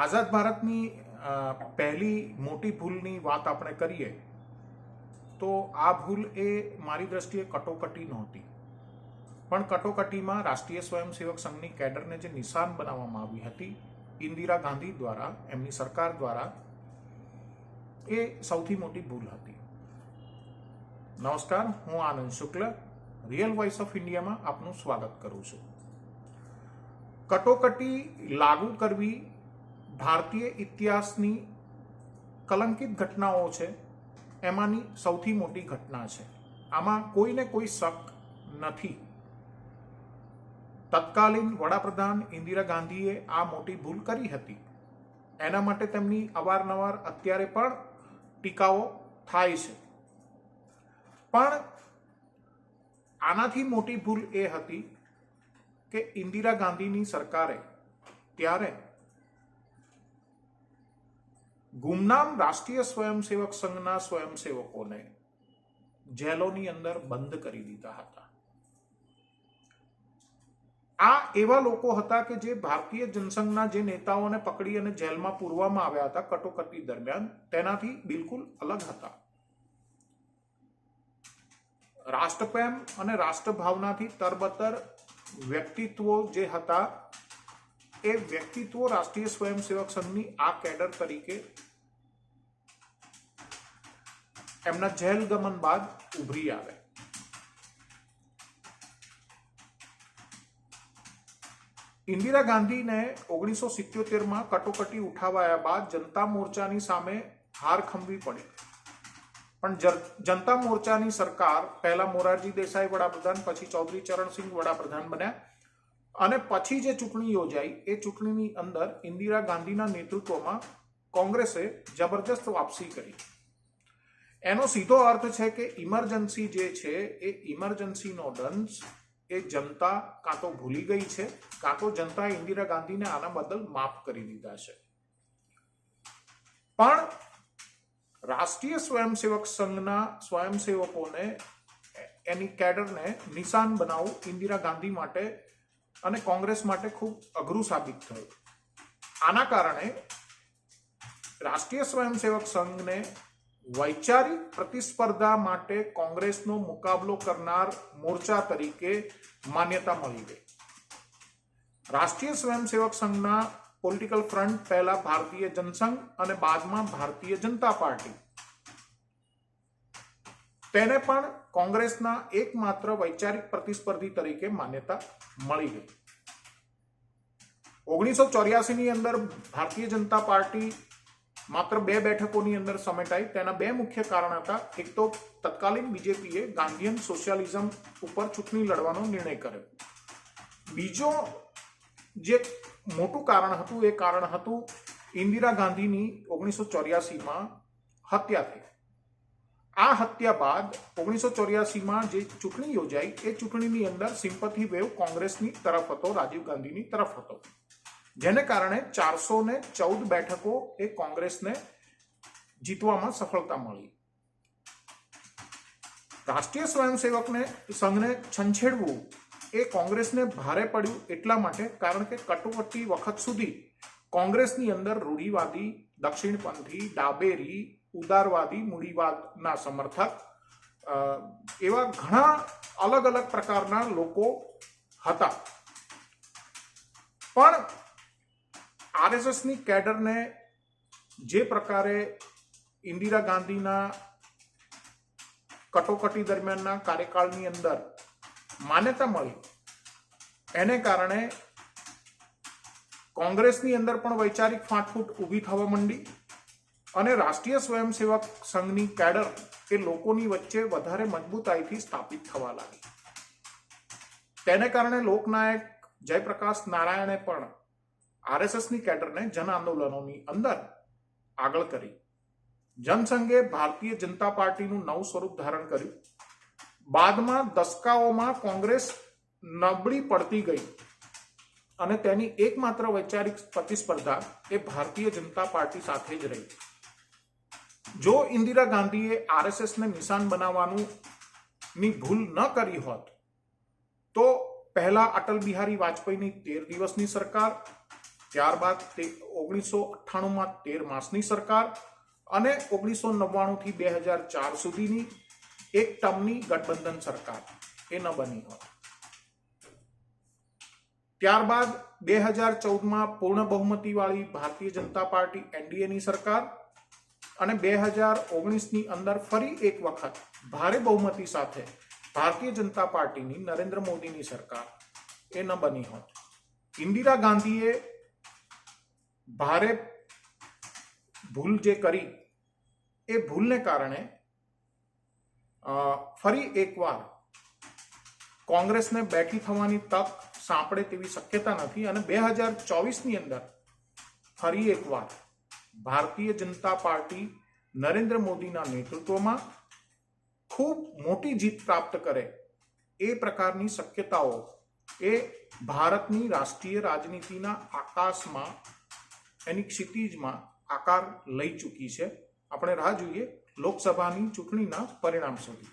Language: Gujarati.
આઝાદ ભારતની પહેલી મોટી ભૂલની વાત આપણે કરીએ, તો આ ભૂલ એ મારી દ્રષ્ટિએ કટોકટી નહોતી. પણ કટોકટીમાં રાષ્ટ્રીય સ્વયંસેવક સંઘની કેડરને જે નિશાન બનાવવામાં આવી હતી, ઇન્દિરા ગાંધી દ્વારા, એમની સરકાર દ્વારા, એ સૌથી મોટી ભૂલ હતી. નમસ્કાર, હું Anand Shukla real voice of ઇન્ડિયામાં આપનું સ્વાગત કરું છું. કટોકટી લાગુ કરવી ભારતીય ઇતિહાસની કલંકિત ઘટનાઓ છે, એમાંની સૌથી મોટી ઘટના છે. આમાં કોઈને કોઈ શક નથી. તત્કાલીન વડાપ્રધાન ઇન્દિરા ગાંધીએ આ મોટી ભૂલ કરી હતી. એના માટે તેમની અવારનવાર અત્યારે પણ ટીકાઓ થાય છે. પણ આનાથી મોટી ભૂલ એ હતી કે ઇન્દિરા ગાંધીની સરકારે ત્યારે ગુમનામ રાષ્ટ્રીય સ્વયંસેવક સંઘના સ્વયંસેવકોને જેલોની અંદર બંધ કરી દીધા હતા. આ એવા લોકો હતા કે જે ભારતીય જનસંઘના જે નેતાઓને પકડી અને જેલમાં પૂરવામાં આવ્યા હતા કટોકટી દરમિયાન, તેનાથી બિલકુલ અલગ હતા. રાષ્ટ્રપ્રેમ અને રાષ્ટ્રભાવનાથી તરબતર વ્યક્તિત્વો જે હતા, એ વ્યક્તિત્વો રાષ્ટ્રીય સ્વયંસેવક સંઘની આ કેડર તરીકે એમના જેલ ગમન બાદ ઉભરી આવે. ઇન્દિરા ગાંધીને ઓગણીસો સિત્યોતેરમાં કટોકટી ઉઠાવાયા બાદ જનતા મોરચાની સામે હાર ખંભવી પડી. પણ જનતા મોરચાની સરકાર પહેલા મોરારજી દેસાઈ વડાપ્રધાન, પછી ચૌધરી ચરણસિંહ વડાપ્રધાન બન્યા. અને પછી જે ચૂંટણી યોજાઈ, એ ચૂંટણીની અંદર ઇન્દિરા ગાંધીના નેતૃત્વમાં કોંગ્રેસે જબરજસ્ત વાપસી કરી. એનો સીધો અર્થ છે કે ઇમરજન્સી જે છે એ ઇમરજન્સીનો દંશ એ જનતા કાં તો ભૂલી ગઈ છે, કાં તો જનતાએ ઇન્દિરા ગાંધીને આના બદલ માફ કરી દીધા છે. પણ રાષ્ટ્રીય સ્વયંસેવક સંઘના સ્વયંસેવકોને, એની કેડરને નિશાન બનાવવું ઇન્દિરા ગાંધી માટે અને કોંગ્રેસ માટે ખૂબ અઘરું સાબિત થયું. આના કારણે રાષ્ટ્રીય સ્વયંસેવક સંઘને વૈચારિક પ્રતિસ્પર્ધા માટે કોંગ્રેસનો મુકાબલો કરનાર મોરચા તરીકે માન્યતા મળી ગઈ. રાષ્ટ્રીય સ્વયંસેવક સંઘના પોલિટિકલ ફ્રન્ટ પહેલા ભારતીય જનસંઘ અને બાદમાં ભારતીય જનતા પાર્ટી. તેને પણ કોંગ્રેસના એકમાત્ર વૈચારિક પ્રતિસ્પર્ધી તરીકે માન્યતા મળી ગઈ. ઓગણીસો ચોર્યાસીની અંદર ભારતીય જનતા પાર્ટી માત્ર બે બેઠકોની અંદર સમેટાઈ. તેના બે મુખ્ય કારણ હતા. એક તો તત્કાલીન બીજેપીએ ગાંધીયન સોશિયાલિઝમ ઉપર ચૂંટણી લડવાનો નિર્ણય કર્યો. બીજો જે મોટું કારણ હતું, એ કારણ હતું ઇન્દિરા ગાંધીની ઓગણીસો ચોર્યાસીમાં હત્યા થઈ. આ હત્યા બાદ ઓગણીસો ચોર્યાસીમાં જે ચૂંટણી યોજાઈ, એ ચૂંટણીની અંદર સિમ્પથી વેવ કોંગ્રેસની તરફ હતો, રાજીવ ગાંધીની તરફ હતો. જેને કારણે ચારસો ને ચૌદ બેઠકો એ કોંગ્રેસને જીતવામાં સફળતા મળી. રાષ્ટ્રીય સ્વયંસેવકને સંઘને છંછેડવું એ કોંગ્રેસને ભારે પડ્યું એટલા માટે કારણ કે કટોકટી વખત સુધી કોંગ્રેસની અંદર રૂઢિવાદી, દક્ષિણપંથી, ડાબેરી, ઉદારવાદી, મૂડીવાદના સમર્થક એવા ઘણા અલગ અલગ પ્રકારના લોકો હતા. પણ આરએસએસની કેડરને જે પ્રકારે ઇન્દિરા ગાંધીના કટોકટી દરમિયાનના કાર્યકાળની અંદર માન્યતા મળી, એને કારણે કોંગ્રેસની અંદર પણ વૈચારિક ફાટફૂટ ઊભી થવા માંડી અને રાષ્ટ્રીય સ્વયંસેવક સંઘની કેડર એ લોકોની વચ્ચે વધારે મજબૂતાઈથી સ્થાપિત થવા લાગી. તેને કારણે લોકનાયક જયપ્રકાશ નારાયણે પણ આરએસએસની કેડરને જન આંદોલનોની અંદર આગળ કરી. જનસંઘે ભારતીય જનતા પાર્ટીનું નવું સ્વરૂપ ધારણ કર્યું. બાદમાં દસકાઓમાં કોંગ્રેસ નબળી પડતી ગઈ અને તેની એકમાત્ર વૈચારિક પ્રતિસ્પર્ધા એ ભારતીય જનતા પાર્ટી સાથે જ રહી. જો ઇન્દિરા ગાંધીએ આરએસએસને નિશાન બનાવવાનું ની ભૂલ ન કરી હોત, તો પહેલા અટલ બિહારી વાજપેયીની તેર દિવસની સરકાર ત્યારબાદ તે ઓગણીસો અઠ્ઠાણુંમાં તેર માસની સરકાર અને ઓગણીસો નવ્વાણુંથી બે હજાર ચાર સુધીની એક ટર્મની ગઠબંધન સરકાર એ ન બની હોત. ત્યારબાદ બે હજાર ચૌદમાં પૂર્ણ બહુમતીવાળી ભારતીય જનતા પાર્ટી એનડીએની સરકાર અને બે હજાર ઓગણીસની અંદર ફરી એક વખત ભારે બહુમતી સાથે ભારતીય જનતા પાર્ટીની નરેન્દ્ર મોદીની સરકાર એ ન બની હોત. ઇન્દિરા ગાંધીએ ભારે ભૂલ જે કરી, એ ભૂલને કારણે ફરી એકવાર કોંગ્રેસને બેઠી થવાની તક સાંપડે તેવી શક્યતા નથી અને બે હજાર ચોવીસની અંદર ફરી એકવાર ભારતીય જનતા પાર્ટી નરેન્દ્ર મોદીના નેતૃત્વમાં ખૂબ મોટી જીત પ્રાપ્ત કરે એ પ્રકારની શક્યતાઓ એ ભારતની રાષ્ટ્રીય રાજનીતિના આકાશમાં એની ક્ષિતિજમાં આકાર લઈ ચૂકી છે. આપણે રાહ જોઈએ લોકસભાની ચૂંટણીના પરિણામ સુધી.